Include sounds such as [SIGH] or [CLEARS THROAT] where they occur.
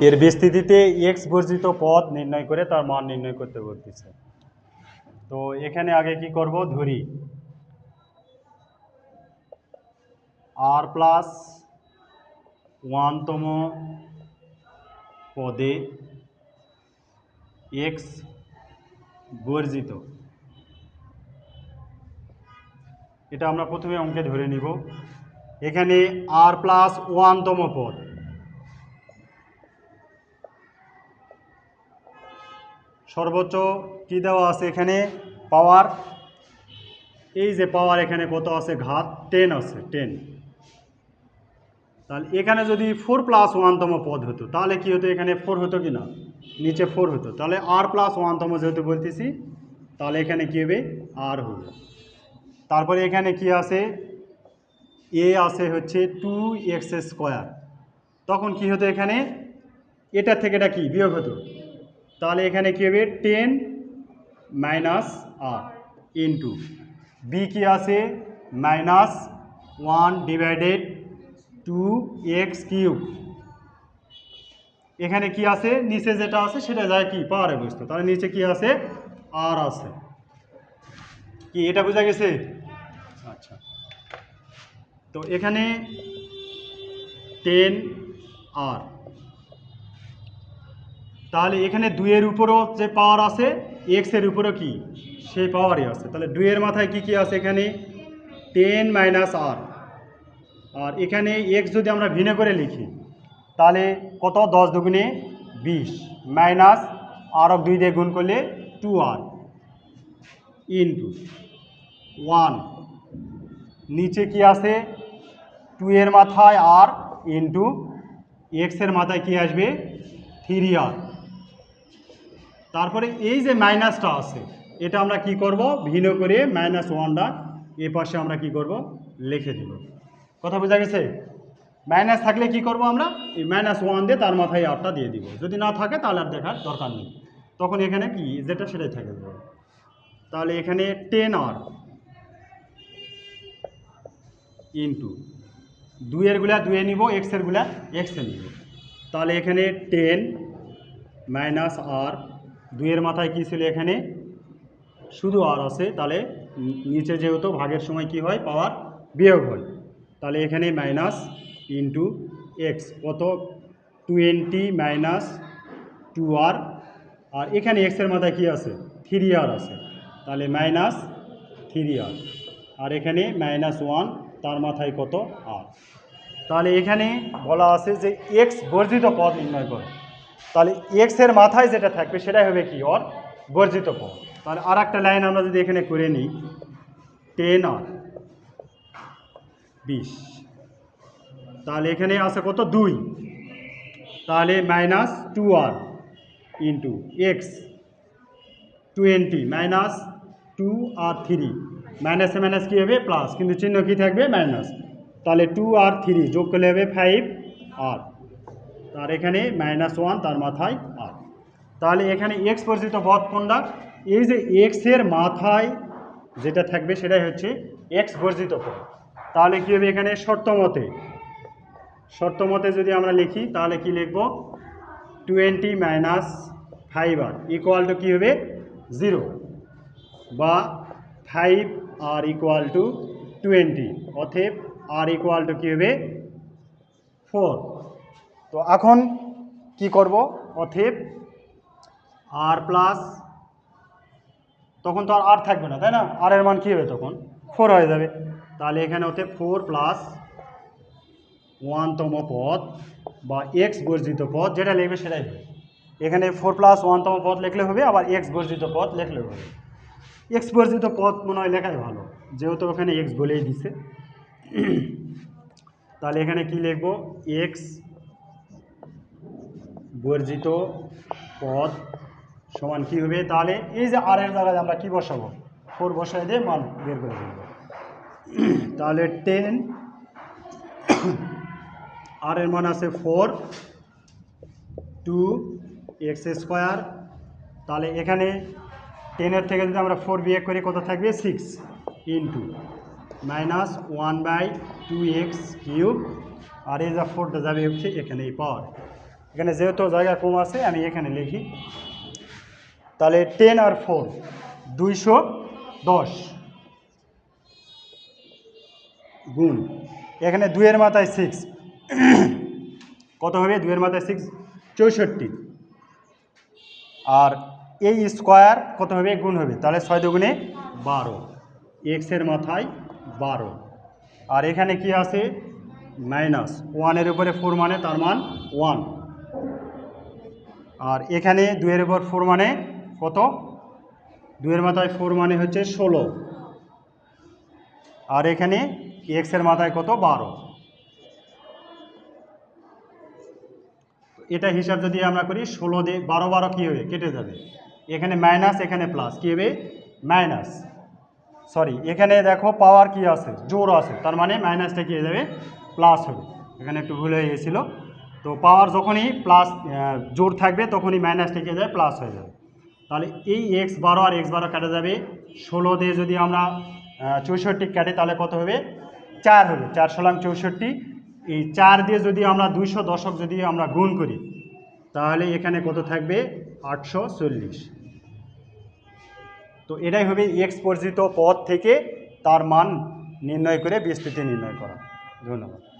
এর বিস্তৃতিতে এক্স বর্জিত পদ নির্ণয় করে তার মান নির্ণয় করতে বলতেছে। তো এখানে আগে কি করব? ধরি। আর প্লাস ওয়ানতম পদে এক্স বর্জিত। এটা আমরা প্রথমে অঙ্কে ধরে নিব। এখানে আর প্লাস ওয়ানতম পদ। সর্বোচ্চ কি দেওয়া আছে এখানে? পাওয়ার। এই যে পাওয়ার এখানে কত আছে? ঘাত টেন আছে টেন তাহলে এখানে যদি ফোর প্লাস ওয়ানতম পদ হতো, তাহলে কি হতো? এখানে ফোর হতো কি না নিচে ফোর হতো। তাহলে আর প্লাস ওয়ানতম যেহেতু বলতেছি, তাহলে এখানে কী হবে? আর হবে তারপরে এখানে কি আছে? এ আছে হচ্ছে টু এক্স স্কোয়ার তখন কি হতো এখানে? এটা থেকে এটা কি বিয়োগ হতো? তাহলে এখানে কী হবে? Ten minus r into b কি আছে? Minus one divided two x cube এখানে কি আছে? নিচে যেটা আছে সেটা যায় কি? পাওয়ারে বুঝতে তাহলে নিচে কি আছে? আর আছে। কি এটা বোঝা গেছে? আচ্ছা। তো এখানে টেন আর তাহলে এখানে দুইয়ের উপরও যে পাওয়ার আছে এক্সের উপরও কি? সেই পাওয়ারই আছে। তাহলে দুইয়ের মাথায় কি কি আছে এখানে? টেন মাইনাস আর আর এখানে এক্স যদি আমরা ভিনে করে লিখি, তাহলে কত? দশ দুগুণে বিশ। মাইনাস আর অফ দুই দিয়ে গুণ করলে টু আর ইন্টু ওয়ান নিচে কি আছে? টু এর মাথায় আর ইন্টু এক্সের মাথায় কি আসবে? থ্রি আর তারপরে এই যে মাইনাসটা আছে, এটা আমরা কি করব? ভিন্ন করে মাইনাস ওয়ানটা এ পাশে আমরা কি করব? লিখে দিব। কথা বোঝা গেছে? মাইনাস থাকলে কি করব আমরা? এই মাইনাস ওয়ান দিয়ে তার মাথায় আরটা দিয়ে দিব। যদি না থাকে তাহলে আর দেখার দরকার নেই। তখন এখানে কি? যেটা সেটাই থাকে। তাহলে এখানে টেন আর ইন্টু দুইয়েরগুলা দুয়ে নিব এক্সেরগুলা এক্সে নিব। তাহলে এখানে টেন মাইনাস আর দুইয়ের মাথায় কী ছিল এখানে? শুধু আর আছে। তাহলে নিচে যেহেতু ভাগের সময় কি হয়? পাওয়ার বিয়োগ হয়। তাহলে এখানে মাইনাস ইন্টু এক্স কত? টোয়েন্টি মাইনাস টু আর আর এখানে এক্সের মাথায় কি আছে? থ্রি আর আছে। তাহলে মাইনাস থ্রি আর আর এখানে মাইনাস ওয়ান তার মাথায় কত? আর তাহলে এখানে বলা আছে যে এক্স বর্জিত পদ নির্ণয় করো। তাহলে এক্সের মাথায় যেটা থাকবে সেটাই হবে কি? ওর বর্জিত পদ তাহলে আর একটা লাইন আমরা যদি এখানে করে নিই টেন আর বিশ। তাহলে এখানে আছে কত? দুই। তাহলে minus two r into x twenty minus two r three মাইনাসে মাইনাস কী হবে? প্লাস কিন্তু চিহ্ন কী থাকবে? মাইনাস তাহলে টু আর থ্রি যোগ করলে হবে ফাইভ আর তার এখানে মাইনাস ওয়ান তার মাথায় আর তাহলে এখানে এক্স পরিচিত বধ কোনটা? এই যে এক্সের মাথায় যেটা থাকবে সেটাই হচ্ছে এক্স বর্জিত পদ তাহলে কী হবে এখানে? শর্ত মতে শর্ত মতে যদি আমরা লিখি, তাহলে কি লিখব? Twenty minus five R equal to কী হবে? জিরো বা five R equal to twenty অথেব R equal to কী হবে? ফোর তো এখন কি করব? অথেব আর প্লাস তখন তো আর আর থাকবে না, তাই না? আর এর মান কী হবে তখন? ফোর হয়ে যাবে। তাহলে এখানে হতে ফোর প্লাস ওয়ানতম পদ বা এক্স বর্জিত পদ, যেটা লিখবে সেটাই হবে। এখানে ফোর প্লাস ওয়ানতম পদ লিখলে হবে, আবার এক্স বর্জিত পদ লিখলে হবে। এক্স বর্জিত পদ মনে হয় লেখাই ভালো, যেহেতু ওখানে এক্স বলেই দিছে। তাহলে এখানে কি লিখব? এক্স বর্জিত পদ সমান কি হবে? তাহলে এই যে আর এর জায়গায় আমরা কি বসাবো? ফোর বসাই দিয়ে মান বের করে দেবো [CLEARS THROAT] তাহলে টেন [CLEARS THROAT] আর এর মান আছে ফোর টু এক্স স্কোয়ার তাহলে এখানে টেনের থেকে যদি আমরা ফোর বিয়োগ করি, কত থাকবে? Six into minus one by two x cube আর এই যা ফোরটা যাবে হচ্ছে এখানে এই পাওয়ার এখানে যেহেতু জায়গা কম আছে, আমি এখানে লিখি। তাহলে টেন আর ফোর দুইশো দশ। গুণ। এখানে দুয়ের মাথায় সিক্স কত হবে? দুয়ের মাথায় সিক্স চৌষট্টি। আর এই স্কোয়ার কত হবে? গুণ হবে। তাহলে ছয় দুগুণে বারো। এক্সের মাথায় বারো। আর এখানে কি আছে? মাইনাস ওয়ানের উপরে ফোর মানে তার মান ওয়ান আর এখানে দুইয়ের উপর ফোর মানে কত? দুইয়ের মাথায় ফোর মানে হচ্ছে ষোলো। আর এখানে এক্সের মাথায় কত? বারো। এটা হিসাব যদি আমরা করি, ষোলো দিয়ে বারো বারো কী হবে? কেটে যাবে। এখানে মাইনাস এখানে প্লাস কী হবে? মাইনাস সরি এখানে দেখো পাওয়ার কি আছে? জোর আছে। তার মানে মাইনাসটা কী হয়ে যাবে? প্লাস হবে। এখানে একটু ভুল হয়ে গেছিল। তো পাওয়ার যখনই প্লাস জোর থাকবে, তখনই মাইনাসটা কী হয়ে যাবে? প্লাস হয়ে যাবে। তাহলে এই এক্স বারো আর এক্স বারো কাটা যাবে ষোলো দিয়ে যদি আমরা চৌষট্টি কাটি, তাহলে কত হবে? চার হবে। চার ষোলাং চৌষট্টি। এই চার দিয়ে যদি আমরা দুইশো দশক যদি আমরা গুণ করি, তাহলে এখানে কত থাকবে? আটশো চল্লিশ। তো এটাই হবে এক্স পরিচিত পদ থেকে তার মান নির্ণয় করে বিস্তৃতি নির্ণয় করা। ধন্যবাদ।